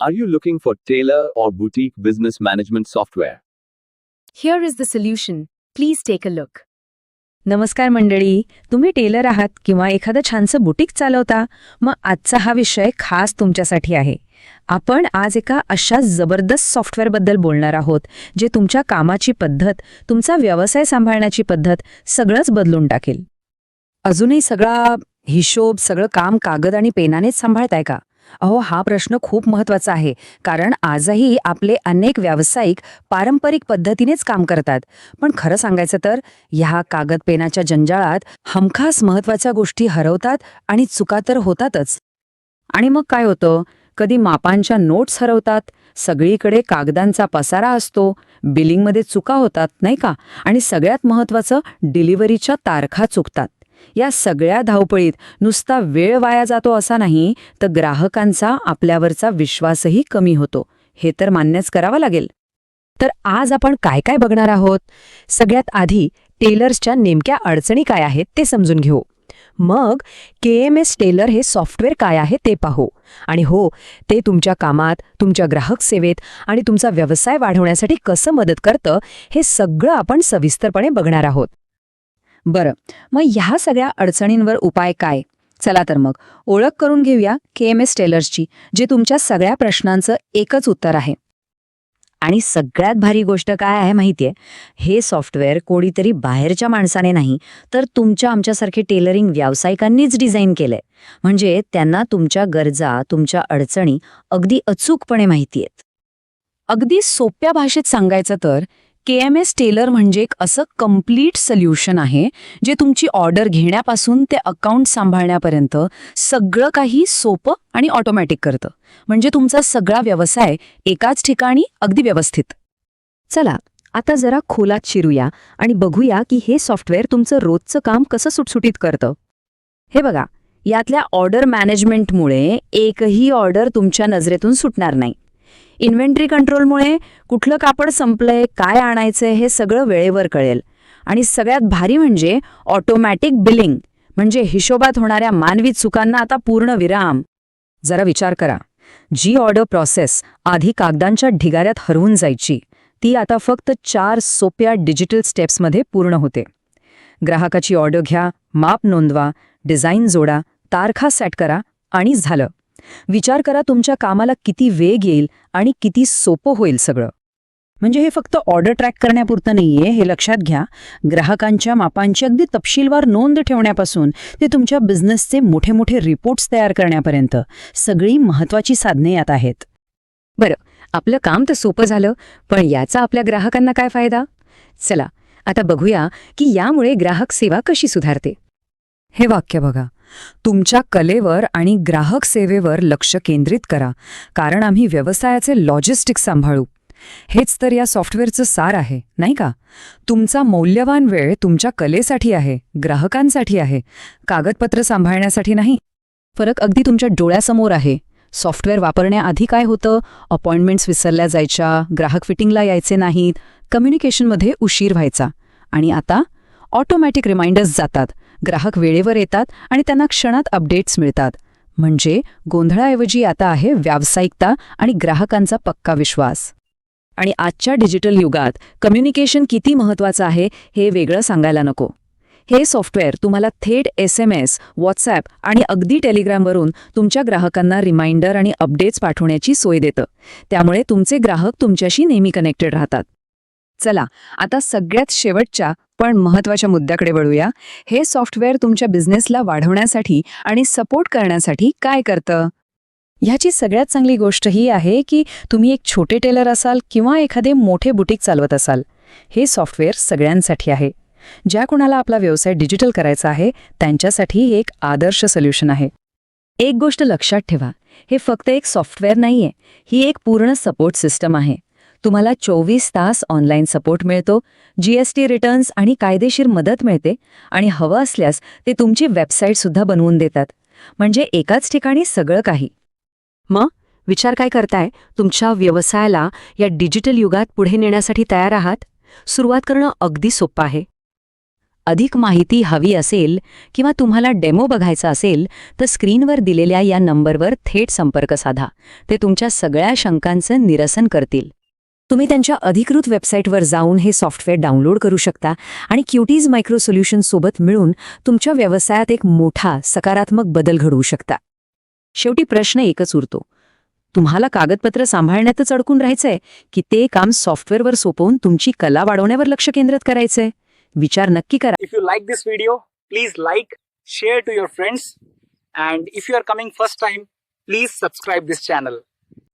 Are you looking for tailor or boutique business management software? Here is the solution. Please take a look. नमस्कार मंडळी तुम्ही teller आहात किंवा एखादं छानसं बुटीक चालवता मग आजचा हा विषय खास तुमच्यासाठी आहे आपण आज एका अशा जबरदस्त सॉफ्टवेअरबद्दल बोलणार आहोत जे तुमच्या कामाची पद्धत तुमचा व्यवसाय सांभाळण्याची पद्धत सगळंच बदलून टाकेल अजूनही सगळा हिशोब सगळं काम कागद आणि पेनानेच सांभाळताय का अहो हा प्रश्न खूप महत्त्वाचा आहे. कारण आजही आपले अनेक व्यावसायिक पारंपरिक पद्धतीनेच काम करतात. पण खरं सांगायचं तर ह्या कागद पेनाच्या जंजाळात हमखास महत्त्वाच्या गोष्टी हरवतात आणि चुका तर होतातच. आणि मग काय होतं? कधी मापांच्या नोट्स हरवतात सगळीकडे कागदांचा पसारा असतो बिलिंगमध्ये चुका होतात नाही का? आणि सगळ्यात महत्वाचं डिलिव्हरीच्या तारखा चुकतात. या सगळ्या धावपळीत नुसता वेळ वाया जातो असा नाही तर ग्राहकांचा आपल्यावरचा विश्वासही कमी होतो. हे तर मान्यच करावं लागेल. तर आज आपण काय काय बघणार आहोत? सगळ्यात आधी टेलर्सच्या नेमक्या अडचणी काय आहेत ते समजून घेऊ. मग के एम एस टेलर हे सॉफ्टवेअर काय आहे ते पाहू. आणि हो ते तुमच्या कामात तुमच्या ग्राहक सेवेत आणि तुमचा व्यवसाय वाढवण्यासाठी कसं मदत करतं हे सगळं आपण सविस्तरपणे बघणार आहोत. बरं. मग ह्या सगळ्या अडचणींवर उपाय काय? चला तर मग. ओळख करून घेऊया के एम एस टेलर्सची जे तुमच्या सगळ्या प्रश्नांचं एकच उत्तर आहे. आणि सगळ्यात भारी गोष्ट काय आहे माहितीये? हे सॉफ्टवेअर कोणीतरी बाहेरच्या माणसाने नाही तर तुमच्या आमच्यासारखे टेलरिंग व्यावसायिकांनीच डिझाईन केलंय. म्हणजे त्यांना तुमच्या गरजा तुमच्या अडचणी अगदी अचूकपणे माहिती आहेत अगदी सोप्या भाषेत सांगायचं तर के एम एस टेलर म्हणजे एक असं कंप्लीट सोल्युशन आहे जे तुमची ऑर्डर घेण्यापासून ते अकाउंट सांभाळण्यापर्यंत सगळं काही सोपं आणि ऑटोमॅटिक करतं. म्हणजे तुमचा सगळा व्यवसाय एकाच ठिकाणी अगदी व्यवस्थित. चला आता जरा खोलात शिरूया आणि बघूया की हे सॉफ्टवेअर तुमचं रोजचं काम कसं सुटसुटीत करतं. हे बघा यातल्या ऑर्डर मॅनेजमेंटमुळे एकही ऑर्डर तुमच्या नजरेतून सुटणार नाही. इन्व्हेंटरी कंट्रोलमुळे कुठलं कापड संपलंय काय आणायचंय हे सगळं वेळेवर कळेल. आणि सगळ्यात भारी म्हणजे ऑटोमॅटिक बिलिंग म्हणजे हिशोबात होणाऱ्या मानवी चुकांना आता पूर्ण विराम. जरा विचार करा. जी ऑर्डर प्रोसेस आधी कागदांच्या ढिगाऱ्यात हरवून जायची ती आता फक्त चार सोप्या डिजिटल स्टेप्समध्ये पूर्ण होते. ग्राहकाची ऑर्डर घ्या माप नोंदवा डिझाईन जोडा तारखा सेट करा आणि झालं. विचार करा तुमच्या कामाला किती वेग येईल आणि किती सोपं होईल सगळं. म्हणजे हे फक्त ऑर्डर ट्रॅक करण्यापुरतं नाहीये हे लक्षात घ्या. ग्राहकांच्या मापांची अगदी तपशीलवार नोंद ठेवण्यापासून ते तुमच्या बिझनेसचे मोठे मोठे रिपोर्ट्स तयार करण्यापर्यंत सगळी महत्वाची साधने यात आहेत. बरं आपलं काम तर सोपं झालं पण याचा आपल्या ग्राहकांना काय फायदा? चला आता बघूया की यामुळे ग्राहक सेवा कशी सुधारते. हे वाक्य बघा. तुमच्या कलेवर आणि ग्राहक सेवेवर लक्ष केंद्रित करा कारण आम्ही व्यवसायाचे लॉजिस्टिक्स सांभाळू. हेच तर या सॉफ्टवेअरचं सार आहे नाही का? तुमचा मौल्यवान वेळ तुमच्या कलेसाठी आहे ग्राहकांसाठी आहे कागदपत्र सांभाळण्यासाठी नाही. फरक अगदी तुमच्या डोळ्यासमोर आहे. सॉफ्टवेअर वापरण्याआधी काय होतं? अपॉइंटमेंट्स विसरल्या जायच्या ग्राहक फिटिंगला यायचे नाहीत कम्युनिकेशनमध्ये उशीर व्हायचा. आणि आता ऑटोमॅटिक रिमाइंडर्स जातात. ग्राहक वेळेवर येतात आणि त्यांना क्षणात अपडेट्स मिळतात. म्हणजे गोंधळाऐवजी आता आहे व्यावसायिकता आणि ग्राहकांचा पक्का विश्वास. आणि आजच्या डिजिटल युगात कम्युनिकेशन किती महत्वाचं आहे हे वेगळं सांगायला नको. हे सॉफ्टवेअर तुम्हाला थेट एस एम एस व्हॉट्सॲप आणि अगदी टेलिग्रामवरून तुमच्या ग्राहकांना रिमाइंडर आणि अपडेट्स पाठवण्याची सोय देतं. त्यामुळे तुमचे ग्राहक तुमच्याशी नेहमी कनेक्टेड राहतात. चला आता सगळ्यात शेवटच्या पण महत्त्वाच्या मुद्द्याकडे वळूया. हे सॉफ्टवेअर तुमच्या बिझनेसला वाढवण्यासाठी आणि सपोर्ट करण्यासाठी काय करतं? ह्याची सगळ्यात चांगली गोष्ट ही आहे की तुम्ही एक छोटे टेलर असाल किंवा एखादे मोठे बुटीक चालवत असाल. हे सॉफ्टवेअर सगळ्यांसाठी आहे. ज्या कुणाला आपला व्यवसाय डिजिटल करायचा आहे त्यांच्यासाठी हे एक आदर्श सोल्युशन आहे. एक गोष्ट लक्षात ठेवा. हे फक्त एक सॉफ्टवेअर नाहीये. ही एक पूर्ण सपोर्ट सिस्टम आहे. तुम्हाला चोवीस तास ऑनलाईन सपोर्ट मिळतो जीएसटी रिटर्न्स आणि कायदेशीर मदत मिळते आणि हवं असल्यास ते तुमची वेबसाईटसुद्धा बनवून देतात. म्हणजे एकाच ठिकाणी सगळं काही. मग विचार काय करताय? तुमच्या व्यवसायाला या डिजिटल युगात पुढे नेण्यासाठी तयार आहात? सुरुवात करणं अगदी सोपं आहे. अधिक माहिती हवी असेल किंवा तुम्हाला डेमो बघायचा असेल तर स्क्रीनवर दिलेल्या या नंबरवर थेट संपर्क साधा. ते तुमच्या सगळ्या शंकांचं निरसन करतील. तुम्ही त्यांच्या अधिकृत वेबसाईटवर जाऊन हे सॉफ्टवेअर डाउनलोड करू शकता आणि क्युटीज मायक्रो सोल्युशन सोबत मिळून तुमच्या व्यवसायात एक मोठा सकारात्मक बदल घडवू शकता. शेवटी प्रश्न एकच उरतो. तुम्हाला कागदपत्र सांभाळण्यातच अडकून राहायचंय की ते काम सॉफ्टवेअरवर सोपवून तुमची कला वाढवण्यावर लक्ष केंद्रित करायचंय? विचार नक्की करा. If you like this video please like share to your friends and if you are coming first time please subscribe this channel